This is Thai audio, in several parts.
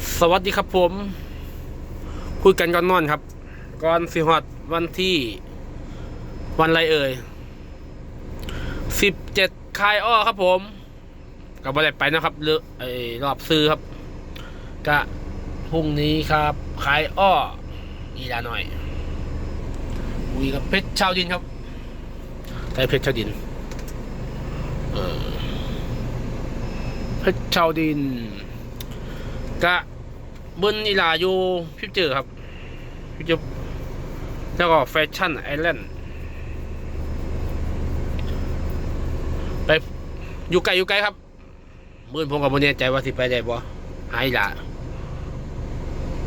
สวัสดีครับผม คุยกันก่อนนอนครับ ก่อนสิฮอดวันที่ วันไรเอ่ยสิบเจ็ดคายอ้อครับผมกับวันไหนไปนะครับเรือไอ้รอบซื้อครับ กะพรุ่งนี้ครับคายอ้ออีลาหน่อยคุยกับเพชรชาวดินครับใช่เพชรชาวดินเพชรชาวดิน กะเบิ้ลอีหลาอยู่พิบเจอครับพิบเจอแล้วก็แฟชั่นไอแลนด์ไปอยู่ไกลอยู่ไกลครับมื่นผมกับโมเน่ใจว่าสิไปได้บ่หายละ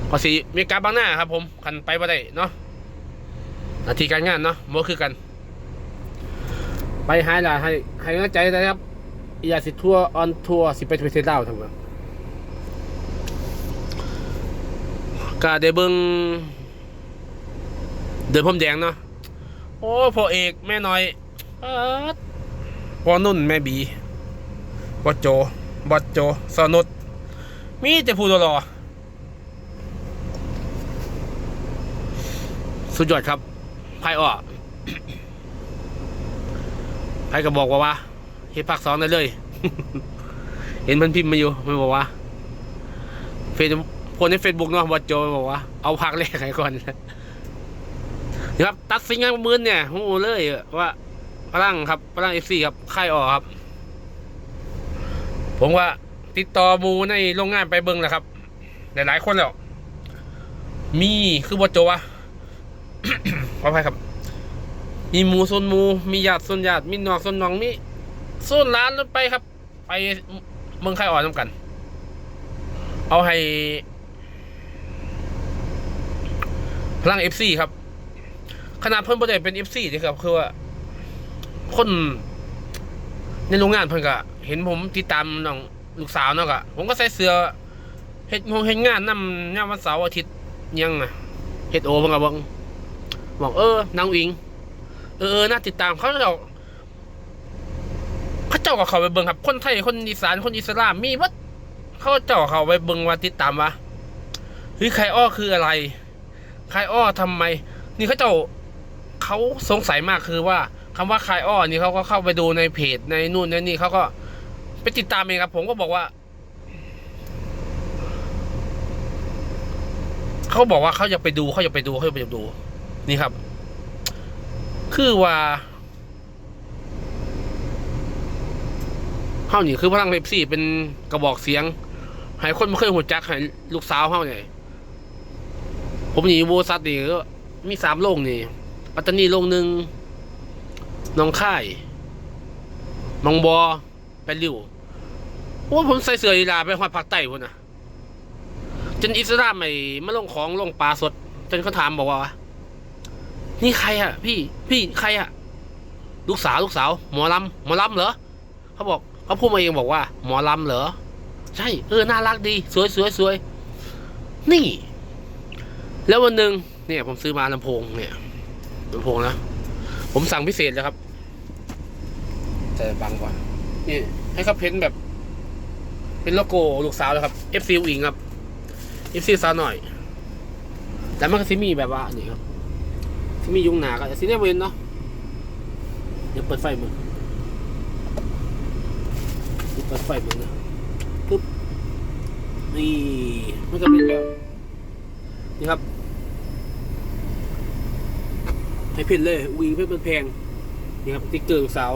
ก็สิมีการบางหน้าครับ ผมคันไปบ่ได้เนาะหนาทีการงานเนาะบ่คือกัน ไปหายละให้ให้กำลังใจนะครับ อยาสิทัวร์ออนทัวร์สิไปประเทศลาวทั้งหมด ก็ได้เบิ่งเดินพรมแดงเนาะโอ้พ่อเอกแม่น้อยพ่อนุ่นแม่บีบอสโจบอสโจสนุดมีแต่ผู้รอสุดยอดครับไพ่อ้อไพ่ก็บอกว่าว่าเฮ็ดภาคสองได้เลย เห็นมันพิมพ์มาอยู่มันบอกว่าเฟซ โพสในเฟซบุ๊กเนาะบอสโจบอกว่า เอาพักแรกให้ก่อนนะครับ ตัดสินงานมือเนี่ยโอ้โหเลยว่าพลังครับพลังเอฟซีครับค่ายออกครับ ผมว่าติดต่อมูในโรงงานไปเบิ้งแหละครับหลายๆคนแล้วมีคือบอโจวะขออภัยครับ มีหมูส่วนหมู มีญาติส่วนญาติมีนอกส่วนนองมีส่วนร้านไปครับ ไปเมืองค่ายออนน้ำกัน เอาให้ พลังเอฟซีครับ ขนาดเพิ่นบ่ได้เป็นเอฟซีนี่ครับ คือว่า คนในโรงงานเพิ่นก็เห็นผมติดตามน้องลูกสาวเนาะก็ผมก็ใส่เสื้อเฮ็ดงงเฮ็ดงานนำยามวันเสาร์อาทิตย์ยังน่ะเฮ็ดโอเพิ่นก็บอกบอกเออนางอิง เออน่าติดตามเขาเจ้าเขาเจ้าก็เข้าไปเบิ่งครับ คนไทยคนอีสานคนอิสลามมีวัดเขาเจ้าเข้าไปเบิ่งว่าติดตามว่าเฮ้ยใครอ้อคืออะไร คายอ้อทำไม นี่เขาเจ้าเขาสงสัยมากคือว่าคำว่าคายอ้อนี่เขาก็เข้าไปดูในเพจในนู่นในนี่เขาก็ไปติดตามเองครับ ผมก็บอกว่าเขาบอกว่าเขาอยากไปดูเขาอยากไปดูเขาอยากไปดู นี่ครับ คือว่าเฮานี่คือพลังเบบซี่เป็นกระบอกเสียงให้คนไม่เคยหัวจักให้ลูกสาวเฮาเนี่ย ผมนี่โวซัดนี่ก็มีสามโรงนี่ ปัตตานีโรงหนึ่งหน้องค่ายหนองบอแปริวโอ้ผมใส่เสื้ออีลาไปหอดภาคใต้พุ่นนะจนอิสลามไอ้มาลงของลงปลาสด จนเขาถามบอกว่า นี่ใครอะพี่พี่ใครอะลูกสาวลูกสาว หมอลำหมอลำเหรอเขาบอกเขาพูดมาเองบอกว่า หมอลำเหรอ ใช่ เออ น่ารักดี สวยสวยสวยนี่ แล้ววันหนึ่งเนี่ย ผมซื้อมาลำโพงเนี่ยลำโพงนะ ผมสั่งพิเศษเลยครับ แต่บางกว่านี่ให้เขาเพ้นแบบ เป็นโลโก้ลูกสาวเลยครับ FC อิงครับ FC สาวหน่อย แต่มันก็ซิมีแบบว่านี่ครับซิมียุงหนาก็ซิเนี่ยเวนเนาะเดี๋ยวเปิดไฟมึงเดี๋ยวเปิดไฟมึงนะปึ๊บนี่มันก็เป็นแบบ นี่ครับให้เพ่นเลยวิงเพื่อนแพงนี่ครับติ๊กเกอร์สาว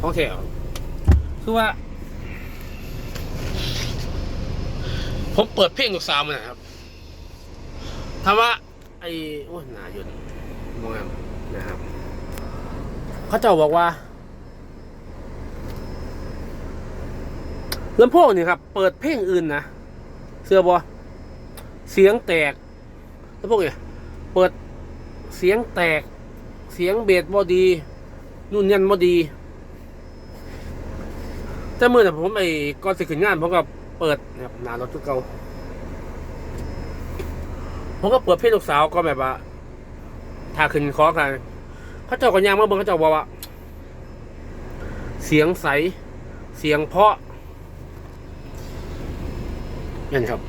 ของแถวคือว่า ผมเปิดเพลงลูกสาวมานนะครับถามว่า ไอ้โอ้หนาหยุดมองนะครับ เขาเจ้าบอกว่าลำโพงนี่ครับ เปิดเพลงอื่นนะ เสื้อบอเสียงแตกแล้วพวกเนี่ยเปิดเสียงแตก เสียงเบสบอดีนู่นยันบอดี แต่เมื่อแต่ผมไอ้ก่อนสิขึ้นงานผมก็เปิดนะครับนารถทุกเก่าผมก็เปิดเพลงลูกสาวก็แบบว่าถ้าขึ้นคอกันเขาเจ้าก็ยางมาเบิ่งเขาเจ้าบอกว่า เสียงใส เสียงเพาะ นั่นครับ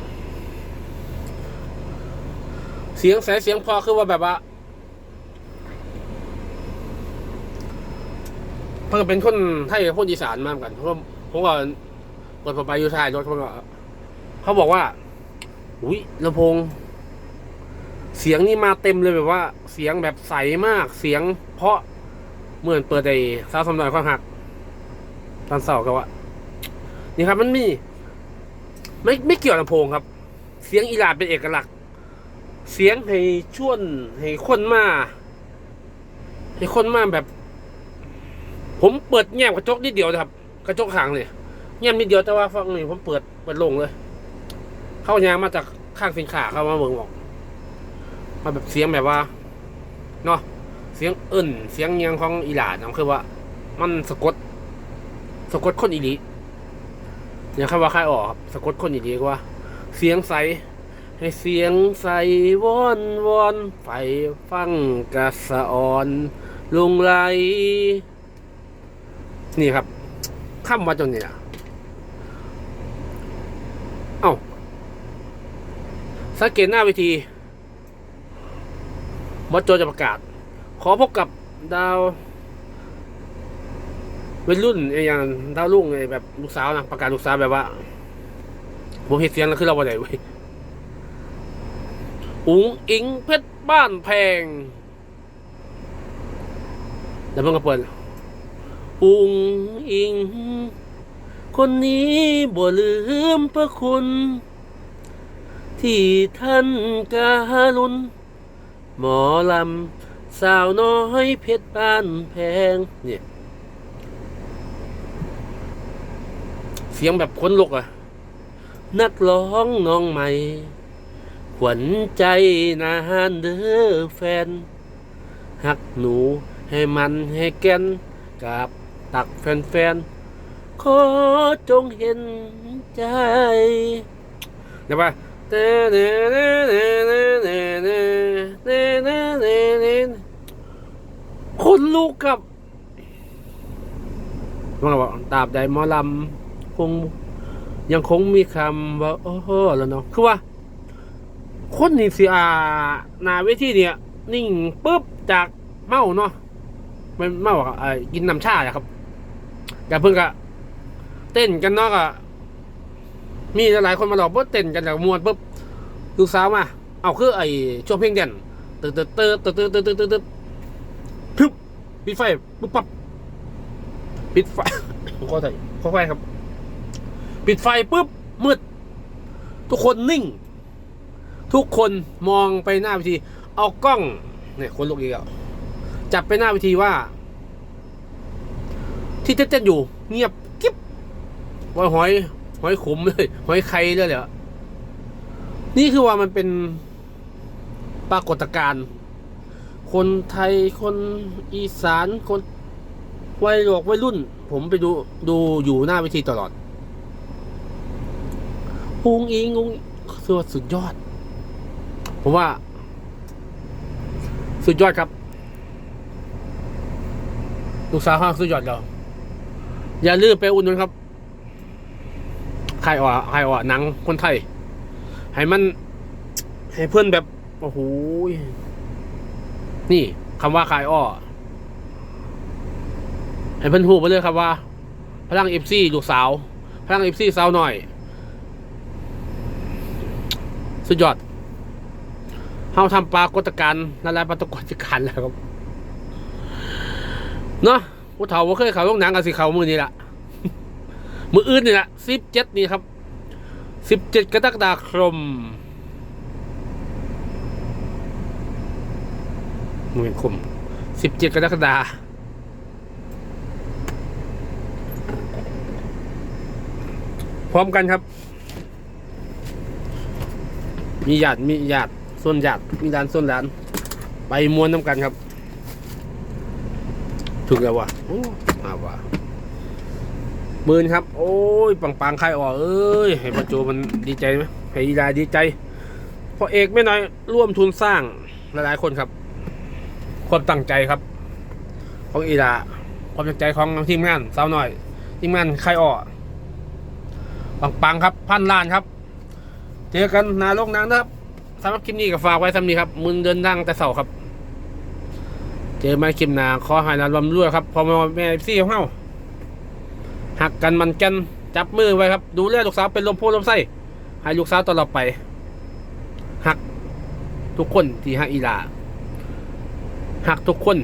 เสียงแสเสียงพอคือว่าแบบว่าเพิ่งเป็นคนไทยกับคนอีสานมากกันเพราะว่าผมก็เปิดไปอยู่ท้ายรถเขาก็เขาบอกว่า อุ้ยลำโพง เสียงนี่มาเต็มเลยแบบว่า เสียงแบบใสมาก เสียง เพราะเหมือนเปิดไอ้ซาวสำนอยความหักตอนเสาร์ก็ว่านี่ครับมันมี ไม่ไม่เกี่ยวลำโพงครับ เสียงอีหลาเป็นเอกลักษณ์ เสียงให้ชวนให้คนมาให้คนมาแบบ ผมเปิดแง้มกระจกนิดเดียวนะครับ กระจกห่างเลยแง้มนิดเดียวแต่ว่าฟังนี่ผมเปิดเปิดลงเลย เข้ายางมาจากข้างสินค้าเข้ามาเมืองบอกมาแบบเสียงแบบว่าเนาะเสียงเอิ่นเสียงเงียงของอีหลาดนะคือว่า มันสะกด สะกดคนอีหลี เนี่ยคำว่าใครออกครับสะกดคนอีหลีกว่า เสียงใส ให้เสียงใสวอนวอนไฟฟังกระสะออนลุงไหลนี่ครับคำว่าจนเนี่ล่ะเอ้าสังเกตหน้าเวทีบอสโจจะประกาศ ขอพบกับดาว วัยรุ่นไอ้อย่างดาวรุ่งไอ้แบบลูกสาวนะประกาศลูกสาวแบบว่าผมเห็นเสียงแล้วคือเราบ่ได้เว้ยอุ๋งอิงเพชรบ้านแพงแล้วมันก็เปิดอุ๋งอิง คนนี้บ่ลืมพระคุณ ที่ท่านการุณหมอลำสาวน้อยเพชรบ้านแพงเนี่ย สียงแบบค้นลุกอะนักร้องน้องใหม่ ขวัญใจนาฮานเด้อแฟน หักหนูให้มันให้แกนกับตักแฟนๆ ขอจงเห็นใจเดี๋ยวไปคนลูกกับมันบอกตาบใดมอลำ คงยังคงมีคำว่าโอ้โหแล้วเนาะคือว่า คนนี่สิอานาเวทีเนี่ย นิ่งปุ๊บจากเมาเนาะมันเมาอะกินน้ำชาอะครับอย่าเพิ่งกะเต้นกันเนาะก็มีหลายคนมาหลอกว่าเต้นกันจากมวลปุ๊บลูกสาวมา เอาคือไอ้ช่วงเพลงเด่นเติร์ดเติร์ดเติร์ดเติร์ดเติร์ดเติร์ดพึบปิดไฟปุ๊บปั๊บปิดไฟขอไฟขอไฟครับ ปิดไฟปุ๊บมืด ทุกคนนิ่ง ทุกคนมองไปหน้าเวทีเอากล้องเนี่ยคนลุกอีกแล้วจับไปหน้าเวทีว่า ที่เต้นๆอยู่ เงียบกิ๊บว่าหอยหอยขมเลยหอยไข่เลยเหรอนี่คือว่ามันเป็นปรากฏการณ์คนไทยคนอีสานคนวัยหลอกวัยรุ่น ผมไปดูดูอยู่หน้าเวทีตลอด อุงอิงอุงคือว่าสุดยอด ผมว่า สุดยอดครับ ลูกสาวห้างสุดยอดเราอย่าลืมไปอุ่นนนครับใครอะใครอะหนังคนไทย ให้มัน ให้เพื่อนแบบ โอ้โหนี่คำว่าคายอ้อให้เพื่อนหูไปเลยครับว่า พลังเอฟซีลูกสาว พลังเอฟซีสาวหน่อย สุดยอดเฮาทำปรากฏการณ์ละลายปรากฏการณ์แล้วครับเนาะผู้เฒ่าว่าเคยเขาลงหนังกันสิเขามือนี่ละมืออื่นนี่แหละสิบเจ็ดนี่ครับสิบเจ็ดกรกฎาคมมือคมสิบเจ็ดกรกฎาพร้อมกันครับ มีญาติมีญาติส่วนญาติมีร้านส่วนร้าน ไปม้วนน้ำกันครับ ถึงแล้ววะมาว่ะมื่นครับ โอ้ยปังปังๆใครออกเอ้ยให้ประโจมันดีใจไหมให้อีลาดีใจเพราะเอกไม่น้อยร่วมทุนสร้างหลายๆคนครับ ความตั้งใจครับ ของอีลาความตั้งใจของทีมงานสาวหน่อย ทีมงานใครออกปังปังๆครับ พันล้านครับ เจอกันนาโลกนังนะครับสำหรับคลิปนี้ก็ฝากไว้สำนี้ครับมึงเดินดังแต่เสาครับ เจอมาคลิปหนาขอให้นารวมรวยครับพอมาแม่ซี่เฮาหักกันมันกันจับมือไว้ครับ ดูแลลูกสาวเป็นลมโพลมไส้ให้ลูกสาวตลอดไปหักทุกคนที่หักอีหลาหักทุกคน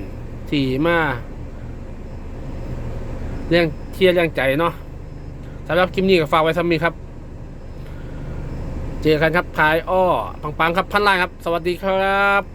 ที่มาเรื่องเทียร์เรื่องใจเนาะสำหรับคลิปนี้ก็ฝากไว้สำนี้ครับ เจอกันครับพายอ้อปังๆครับพันลางครับ สวัสดีครับ